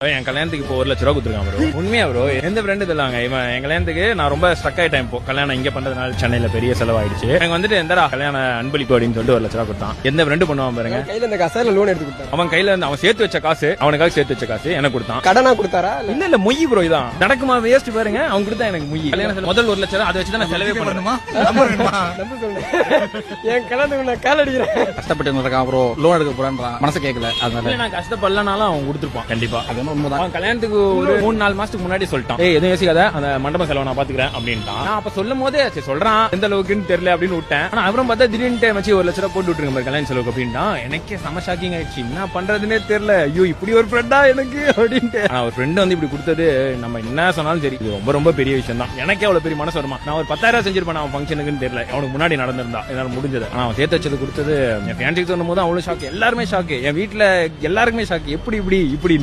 என் கல்யாணத்துக்கு இப்போ ஒரு லட்ச ரூபா கொடுத்துருக்கான் ப்ரோ உண்மையா ப்ரோ எந்த ஃப்ரெண்டு தெரியலாங்க இவன் என் கல்யாணத்துக்கு நான் ரொம்ப ஸ்டக் ஆயிட்டேன் இப்போ. கல்யாணம் இங்க பண்றதுனால சென்னையில பெரிய செலவாயிடுச்சு. எனக்கு வந்துட்டு எந்தடா கல்யாண அன்பளிப்பு? அப்படின்னு சொல்லிட்டு ஒரு லட்ச ரூபா கொடுத்தான். எந்த ஃப்ரெண்டு பண்ணுவான் பாருங்க. கையில இந்த காசா இல்ல லோன் எடுத்து கொடுத்தாரு? அவன் கையில இருந்து அவன் சேர்த்து வச்ச காசு அவனுக்காக சேர்த்து வச்ச காசு எனக்கு கொடுத்தான். கடனா கொடுத்தாரா? இல்ல. இல்ல மொய் ப்ரோ இதான். நடக்குமா வேஸ்ட் பாருங்க. அவன் கொடுத்தா எனக்கு மொய். கல்யாண செலவு முதல் ஒரு லட்சம் ரூபா அதை வச்சு தான் நான் செலவே சொல்லுங்க என் கல்யாணத்துக்கு நான் கால் அடிக்கிறேன். கஷ்டப்பட்டு இருக்கான் அப்புறம் லோன் எடுக்க போறான்றான். மனசு கேட்கல அதனால. நான் கஷ்டப்படலனாலும் அவன் கொடுத்துருப்பான் கண்டிப்பா. ஒன்றும் உண்மைதான் அவன் கல்யாணத்துக்கு ஒரு மூணு நாலு மாசத்துக்கு முன்னாடி சொல்லிட்டான். ஏய் எதுவும் யோசிக்காத. அந்த மண்டப செலவை நான் பாத்துக்கிறேன் அப்படின்ட்டான். நான் அப்ப சொல்லும் போதே சரி சொல்றான். எந்த அளவுக்குன்னு தெரியல அப்படின்னு விட்டேன். ஆனா அப்புறம் பார்த்தா திடீர்னு மச்சி ஒரு லட்ச ரூபா போட்டு விட்டுருங்க கல்யாண செலவுக்கு அப்படின்ட்டான். எனக்கே செம ஷாக்கிங் ஆயிடுச்சு. என்ன பண்றதுன்னே தெரியல. ஐயோ இப்படி ஒரு ஃப்ரெண்டா எனக்கு? அப்படின்ட்டு. ஆனா ஒரு ஃப்ரெண்ட் வந்து இப்படி கொடுத்தது நம்ம என்ன சொன்னாலும் சரி. இது ரொம்ப ரொம்ப பெரிய விஷயம் தான் எனக்கே அவ்வளவு பெரிய மனசு வருமா? நான் ஒரு பத்தாயிரம் செஞ்சிருப்பேன் அவன் ஃபங்க்ஷனுக்குன்னு தெரியல. அவனுக்கு முன்னாடி நடந்திருந்தா என்னால முடிஞ்சது. ஆனா அவன் சேர்த்து வச்சது கொடுத்தது என் ஃபேன்ஸுக்கு தோணும் போது அவ்வளவு ஷாக் எல்லாருமே ஷாக்கு என் வீட்டுல எல்லாருக்குமே ஷாக் எப்படி இப்படி இப்படி